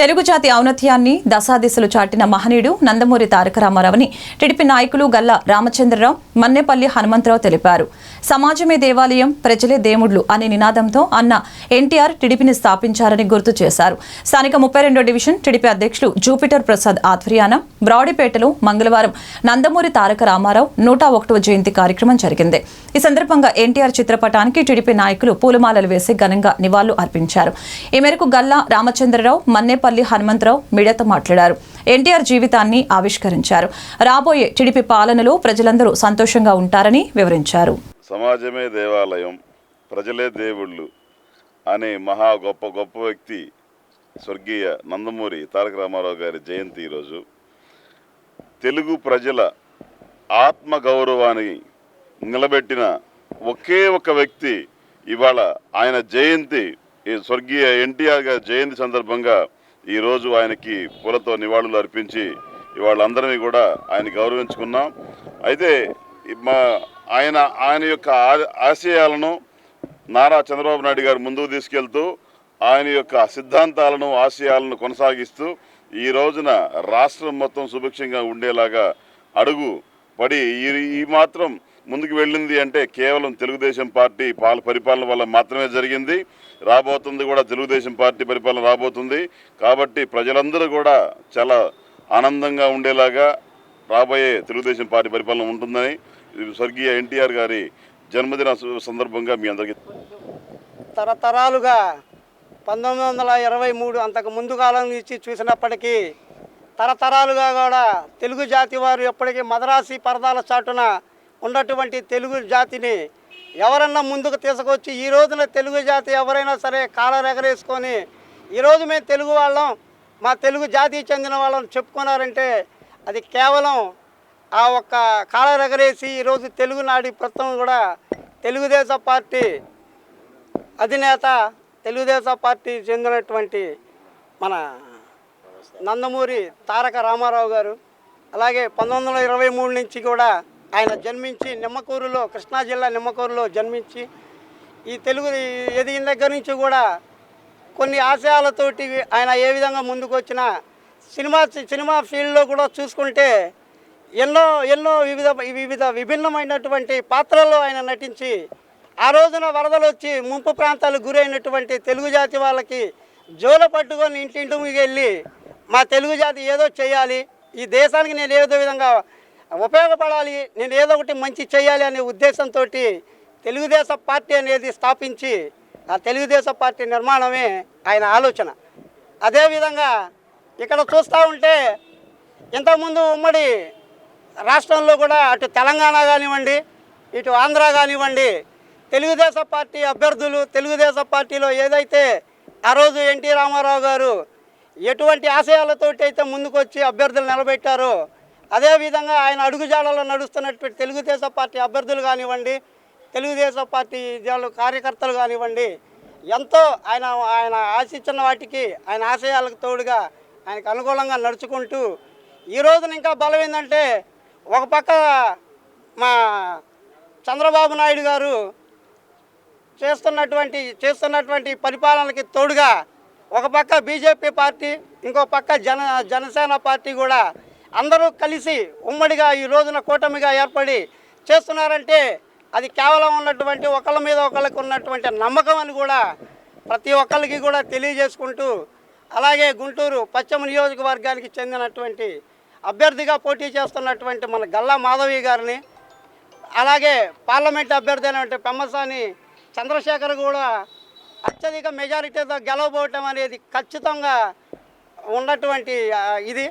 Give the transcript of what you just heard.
తెలుగు జాతి ఔన్నత్యాన్ని దశాదిశలు చాటిన మహనీయుడు నందమూరి తారక రామారావుని టీడీపీ నాయకులు గల్లా రామచంద్రరావు మన్నెపల్లి హనుమంతరావు తెలిపారు. సమాజమే దేవాలయం ప్రజలే దేవుళ్ళు అనే నినాదంతో అన్న ఎన్టీఆర్ టీడీపీని స్థాపించారని గుర్తు చేశారు. స్థానిక ముప్పై రెండో డివిజన్ టీడీపీ అధ్యక్షులు జూపిటర్ ప్రసాద్ ఆధ్వర్యాన బ్రాడీపేటలో మంగళవారం నందమూరి తారక రామారావు నూట ఒకటవ జయంతి కార్యక్రమం జరిగింది. ఈ సందర్భంగా ఎన్టీఆర్ చిత్రపటానికి టీడీపీ నాయకులు పూలమాలలు వేసి ఘనంగా నివాళులు అర్పించారు. ఈ మేరకు గల్లా రామచంద్రరావు మన్నేపల్లి హనుమంతరావు మీడియాతో మాట్లాడారు. ఎన్టీఆర్ జీవితాన్ని ఆవిష్కరించారు. రాబోయే టీడీపీ పాలనలో ప్రజలందరూ సంతోషంగా ఉంటారని వివరించారు. సమాజమే దేవాలయం ప్రజలే దేవుళ్ళు అనే మహా గొప్ప గొప్ప వ్యక్తి స్వర్గీయ నందమూరి తారక రామారావు గారి జయంతి ఈరోజు. తెలుగు ప్రజల ఆత్మ గౌరవాన్ని నిలబెట్టిన ఒకే ఒక వ్యక్తి ఇవాళ ఆయన జయంతి ఈ స్వర్గీయ ఎన్టీఆర్ గారి జయంతి సందర్భంగా ఈరోజు ఆయనకి పూలతో నివాళులు అర్పించి ఇవాళ కూడా ఆయన గౌరవించుకున్నాం. అయితే మా ఆయన ఆయన యొక్క ఆశయాలను నారా చంద్రబాబు నాయుడు గారు ముందుకు తీసుకెళ్తూ ఆయన యొక్క సిద్ధాంతాలను ఆశయాలను కొనసాగిస్తూ ఈ రోజున రాష్ట్రం మొత్తం సుభిక్షంగా ఉండేలాగా అడుగు పడి ఈ ఈ మాత్రం ముందుకు వెళ్ళింది అంటే కేవలం తెలుగుదేశం పార్టీ పాల పరిపాలన వల్ల మాత్రమే జరిగింది. రాబోతుంది కూడా తెలుగుదేశం పార్టీ పరిపాలన రాబోతుంది. కాబట్టి ప్రజలందరూ కూడా చాలా ఆనందంగా ఉండేలాగా రాబోయే తెలుగుదేశం పార్టీ పరిపాలన ఉంటుందని స్వర్గీయ ఎన్టీఆర్ గారి జన్మదిన సు- సందర్భంగా మీ అందరికీ తరతరాలుగా పంతొమ్మిది వందల ఇరవై మూడు అంతకు ముందు కాలం నుంచి చూసినప్పటికీ తరతరాలుగా కూడా తెలుగు జాతి వారు ఎప్పటికీ మద్రాసి పరదాల చాటున ఉన్నటువంటి తెలుగు జాతిని ఎవరన్నా ముందుకు తీసుకొచ్చి ఈ రోజున తెలుగు జాతి ఎవరైనా సరే కాలర్ ఎగరేసుకొని ఈరోజు మేము తెలుగు వాళ్ళం మా తెలుగు జాతికి చెందిన వాళ్ళని చెప్పుకున్నారంటే అది కేవలం ఆ ఒక్క కాలరెగరేసి ఈరోజు తెలుగునాడి ప్రస్తుతం కూడా తెలుగుదేశం పార్టీ అధినేత తెలుగుదేశం పార్టీ చెందినటువంటి మన నందమూరి తారక రామారావు గారు అలాగే పంతొమ్మిది వందల ఇరవై మూడు నుంచి కూడా ఆయన జన్మించి నిమ్మకూరులో కృష్ణా జిల్లా నిమ్మకూరులో జన్మించి ఈ తెలుగు ఎదిగిన దగ్గర నుంచి కూడా కొన్ని ఆశయాలతోటి ఆయన ఏ విధంగా ముందుకు వచ్చినా సినిమా సినిమా ఫీల్డ్లో కూడా చూసుకుంటే ఎన్నో ఎన్నో వివిధ వివిధ విభిన్నమైనటువంటి పాత్రల్లో ఆయన నటించి ఆ రోజున వరదలు వచ్చి ముంపు ప్రాంతాలకు గురైనటువంటి తెలుగు జాతి వాళ్ళకి జోల పట్టుకొని ఇంటింటికి వెళ్ళి మా తెలుగు జాతి ఏదో చేయాలి ఈ దేశానికి నేను ఏదో విధంగా ఉపయోగపడాలి నేను ఏదో ఒకటి మంచి చేయాలి అనే ఉద్దేశంతో తెలుగుదేశం పార్టీ అనేది స్థాపించి ఆ తెలుగుదేశం పార్టీ నిర్మాణమే ఆయన ఆలోచన. అదేవిధంగా ఇక్కడ చూస్తూ ఉంటే ఇంతకుముందు ఉమ్మడి రాష్ట్రంలో కూడా అటు తెలంగాణ కానివ్వండి ఇటు ఆంధ్ర కానివ్వండి తెలుగుదేశం పార్టీ అభ్యర్థులు తెలుగుదేశం పార్టీలో ఏదైతే ఆ రోజు ఎన్టీ రామారావు గారు ఎటువంటి ఆశయాలతోటి అయితే ముందుకొచ్చి అభ్యర్థులు నిలబెట్టారో అదేవిధంగా ఆయన అడుగుజాడలో నడుస్తున్నటువంటి తెలుగుదేశం పార్టీ అభ్యర్థులు కానివ్వండి తెలుగుదేశం పార్టీ కార్యకర్తలు కానివ్వండి ఎంతో ఆయన ఆయన ఆశించిన వాటికి ఆయన ఆశయాలకు తోడుగా ఆయనకు అనుకూలంగా నడుచుకుంటూ ఈ రోజున ఇంకా బలం ఏంటంటే ఒక పక్క మా చంద్రబాబు నాయుడు గారు చేస్తున్నటువంటి చేస్తున్నటువంటి పరిపాలనకి తోడుగా ఒక పక్క బీజేపీ పార్టీ ఇంకో పక్క జన జనసేన పార్టీ కూడా అందరూ కలిసి ఉమ్మడిగా ఈ రోజున కూటమిగా ఏర్పడి చేస్తున్నారంటే అది కేవలం ఉన్నటువంటి ఒకళ్ళ మీద ఒకళ్ళకి ఉన్నటువంటి నమ్మకం అని కూడా ప్రతి ఒక్కరికి కూడా తెలియజేసుకుంటూ అలాగే గుంటూరు పశ్చిమ నియోజకవర్గానికి చెందినటువంటి అభ్యర్థిగా పోటీ చేస్తున్నటువంటి మన గల్లా మాధవి గారిని అలాగే పార్లమెంట్ అభ్యర్థి అయినటువంటి పెమ్మసాని చంద్రశేఖర్ కూడా అత్యధిక మెజారిటీతో గెలవబోవటం అనేది ఖచ్చితంగా ఉన్నటువంటి ఇది.